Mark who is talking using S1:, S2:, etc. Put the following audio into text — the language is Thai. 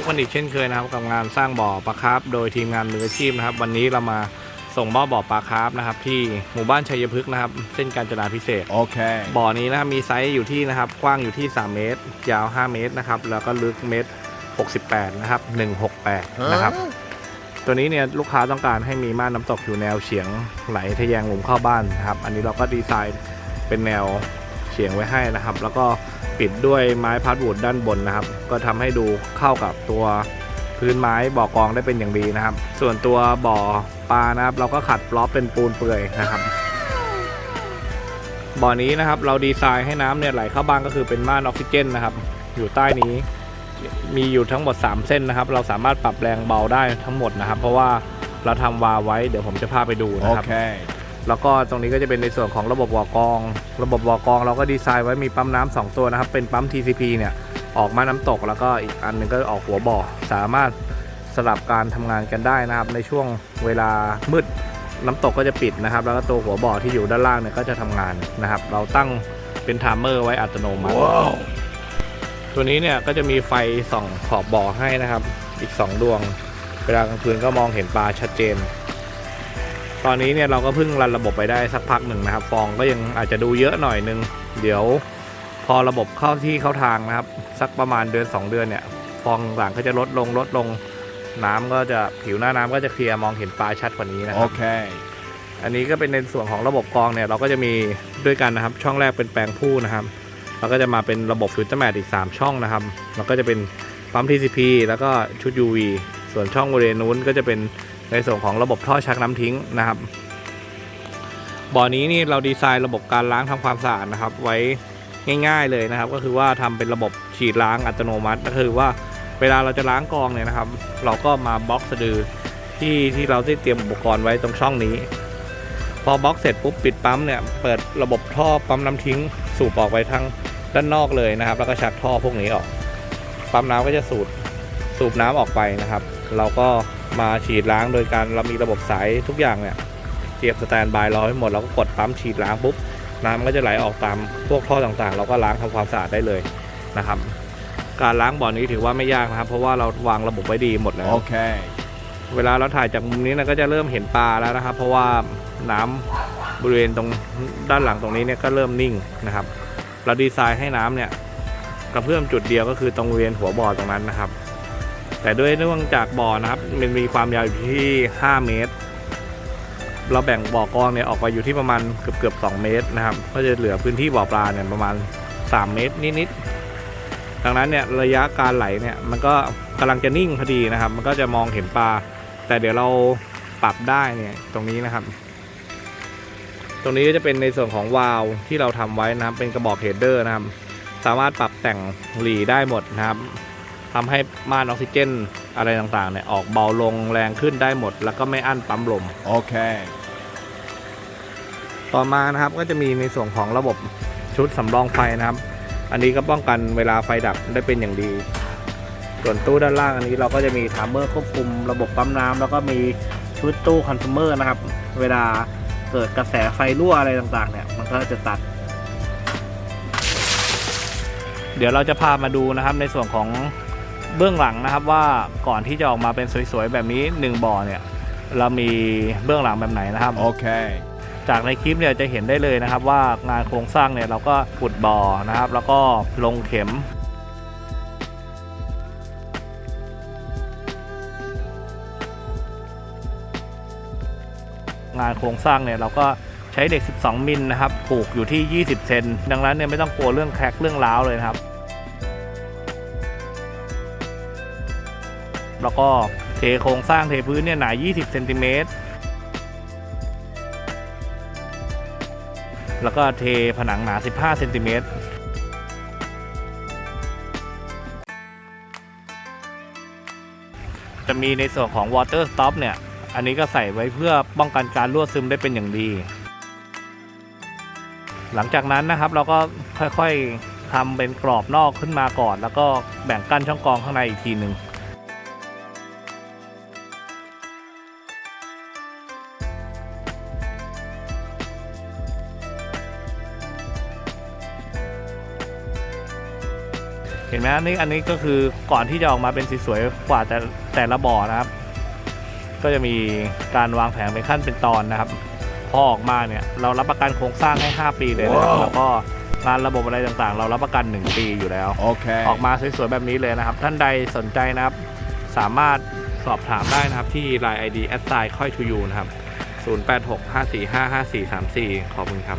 S1: บกันอีกเช่นเคยนะครับกับงานสร้างบ่อปลาคาร์ฟโดยทีมงานมืออาชีพนะครับ วันนี้เรามาส่งมอบบ่อปลาคาร์ฟนะครับที่หมู่บ้านชัยพฤกษ์นะครับ เส้นกาญจนาพิเศษก
S2: Okay.
S1: บ่อนี้นะครับมีไซส์อยู่ที่นะครับกว้างอยู่ที่ 3 เมตร ยาว 5 เมตรนะครับแล้วก็ลึกเมตร 68 นะครับ 168 นะครับ ตัวนี้เนี่ยลูกค้าต้องการให้มีม่านน้ำตกอยู่แนวเฉียงไหลทะแยงหลุมเข้าบ้านนะครับ อันนี้เราก็ดีไซน์เป็นแนวเฉียงไว้ให้นะครับ แล้วก็ปิดด้วยไม้พัดวูดด้านบนนะครับ ก็ทำให้ดูเข้ากับตัวพื้นไม้บ่อกองได้เป็นอย่างดีนะครับ ส่วนตัวบ่อปลานะครับ เราก็ขัดบล็อกเป็นปูนเปื่อยนะครับบ่อนี้นะครับเราดีไซน์ให้น้ำเนี่ยไหลเข้าบ้านก็คือเป็นม่านออกซิเจนนะครับ อยู่ใต้นี้มีอยู่ทั้งหมด 3 เส้นนะครับ เราสามารถปรับแรงเบาได้ทั้งหมดนะครับ เพราะว่าเราทำวาไว้เดี๋ยวผมจะพาไปดูนะครับ
S2: Okay.
S1: แล้วก็ตรงนี้ก็จะเป็นในส่วนของระบบวอลกอง ระบบวอลกองเราก็ดีไซน์ไว้มีปั๊มน้ำสองตัวนะครับ เป็นปั๊ม TCP เนี่ยออกมาน้ำตกแล้วก็อีกอันหนึงก็ออกหัวบ่อ สามารถสลับการทำงานกันได้นะครับ ในช่วงเวลามืดน้ำตกก็จะปิดนะครับ แล้วก็ตัวหัวบ่อที่อยู่ด้านล่างเนี่ยก็จะทำงานนะครับ เราตั้งเป็นไทม์เมอร์ไว้อัตโนมัติ
S2: Wow.
S1: ตัวนี้เนี่ยก็จะมีไฟส่องขอบบ่อให้นะครับ อีก 2 ดวง เวลากลางคืนก็มองเห็นปลาชัดเจน ตอนนี้เนี่ยเราก็เพิ่งรันระบบไปได้สักพักหนึ่งนะครับ ฟองก็ยังอาจจะดูเยอะหน่อยนึง เดี๋ยวพอระบบเข้าที่เข้าทางนะครับ สักประมาณเดือน 2 เดือนเนี่ย ฟองหลังก็จะลดลงลดลงน้ำก็จะผิวหน้าน้ำก็จะเคลียร์มองเห็นปลาชัดกว่านี้นะครับ
S2: Okay.
S1: อันนี้ก็เป็นในส่วนของระบบกรองเนี่ยเราก็จะมีด้วยกันนะครับ ช่องแรกเป็นแปลงผู้นะครับแล้วก็จะมาเป็นระบบฟิลเตอร์แมทอีก 3 ช่องนะครับแล้วก็จะเป็นปั๊ม TCP แล้วก็ชุด UV ส่วนช่องบริเวณนู้นก็จะเป็น ในส่วนของระบบท่อชักน้ำทิ้งนะครับ บ่อนี้นี่เราดีไซน์ระบบการล้างทำความสะอาดนะครับ ไว้ง่าย ๆเลยนะครับ ก็คือว่าทำเป็นระบบฉีดล้างอัตโนมัติ ก็คือว่าเวลาเราจะล้างกองเนี่ยนะครับ เราก็มาบล็อกสะดือที่ที่เราได้เตรียมอุปกรณ์ไว้ตรงช่องนี้ พอบล็อกเสร็จปุ๊บปิดปั๊มเนี่ยเปิดระบบท่อปั๊มน้ำทิ้ง สูบออกไปทางด้านนอกเลยนะครับ แล้วก็ชักท่อพวกนี้ออกปั๊มน้ำก็จะสูบ สูบน้ำออกไปนะครับ เราก็มาฉีดล้างโดยการเรามีระบบสายทุกอย่างเนี่ยเตรียมสแตนบายรอให้หมดเราก็กดปั๊มฉีดล้างปุ๊บน้ำก็จะไหลออกตามพวกท่อต่างๆ เราก็ล้างทำความสะอาดได้เลยนะครับ การล้างบ่อนี้ถือว่าไม่ยากนะครับ เพราะว่าเราวางระบบไว้ดีหมดแล้ว
S2: Okay.
S1: เวลาเราถ่ายจากมุมนี้นะก็จะเริ่มเห็นปลาแล้วนะครับ เพราะว่าน้ำบริเวณตรงด้านหลังตรงนี้เนี่ยก็เริ่มนิ่งนะครับ เราดีไซน์ให้น้ำเนี่ยกระเพื่อมจุดเดียวก็คือตรงบริเวณหัวบ่อตรงนั้นนะครับ แต่ด้วยเนื่องจากบ่อนะครับมันมีความยาวอยู่ที่ 5 เมตร เราแบ่งบ่อกองเนี่ยออกไปอยู่ที่ประมาณเกือบเกือบ2เมตรนะครับ ก็จะเหลือพื้นที่บ่อปลาเนี่ยประมาณ 3 เมตรนิดๆดังนั้นเนี่ยระยะการไหลเนี่ยมันก็กำลังจะนิ่งพอดีนะครับ มันก็จะมองเห็นปลา แต่เดี๋ยวเราปรับได้เนี่ยตรงนี้นะครับ ตรงนี้ก็จะเป็นในส่วนของวาล์วที่เราทำไว้นะครับ เป็นกระบอกเฮดเดอร์นะครับ สามารถปรับแต่งหลีได้หมดนะครับ ทำให้ม่านออกซิเจนอะไรต่างๆเนี่ยออกเบาลงแรงขึ้นได้หมด แล้วก็ไม่อั้นปั๊มลม
S2: Okay.
S1: ต่อมานะครับก็จะมีในส่วนของระบบชุดสำรองไฟนะครับ อันนี้ก็ป้องกันเวลาไฟดับได้เป็นอย่างดี ส่วนตู้ด้านล่างอันนี้เราก็จะมีไทม์เมอร์ควบคุมระบบปั๊มน้ำแล้วก็มีชุดตู้คอน sumer นะครับ เวลาเกิดกระแสไฟรั่วอะไรต่างๆเนี่ยมันก็จะตัดเดี๋ยวเราจะพามาดูนะครับในส่วนของ เบื้องหลังนะครับว่าก่อนที่จะออกมาเป็นสวยๆแบบนี้หนึ่งบ่อเนี่ยเรามีเบื้องหลังแบบไหนนะครับ
S2: Okay.
S1: จากในคลิปเนี่ยจะเห็นได้เลยนะครับ ว่างานโครงสร้างเนี่ยเราก็ขุดบ่อนะครับ แล้วก็ลงเข็มงานโครงสร้างเนี่ยเราก็ใช้เด็ก 12 มิลนะครับ ผูกอยู่ที่ 20 เซน ดังนั้นเนี่ยไม่ต้องกลัวเรื่องแคร็กเรื่องร้าวเลยนะครับ แล้วก็เทโครงสร้างเทพื้นเนี่ยหนา 20 เซนติเมตร แล้วก็เทผนังหนา 15 เซนติเมตรจะมีในส่วนของ water stop เนี่ย อันนี้ก็ใส่ไว้เพื่อป้องกันการรั่วซึมได้เป็นอย่างดี หลังจากนั้นนะครับเราก็ค่อยๆทำเป็นกรอบนอกขึ้นมาก่อน แล้วก็แบ่งกั้นช่องกรองข้างในอีกทีหนึ่ง เห็นไหมนี่อันนี้ก็คือก่อนที่จะออกมาเป็นสีสวยกว่าแต่แต่ละบ่อนะครับ ก็จะมีการวางแผนเป็นขั้นเป็นตอนนะครับ พอออกมาเนี่ยเรารับประกันโครงสร้างให้ 5 ปีเลยนะครับ
S2: ว้าว
S1: แล้วก็งานระบบอะไรต่างๆ เรารับประกัน 1 ปีอยู่แล้ว
S2: Okay.
S1: ออกมาสวยๆแบบนี้เลยนะครับ ท่านใดสนใจนะครับ สามารถสอบถามได้นะครับที่ Line ID แอดไซค่อยทูยูนะครับ 0865455434 ขอบคุณครับ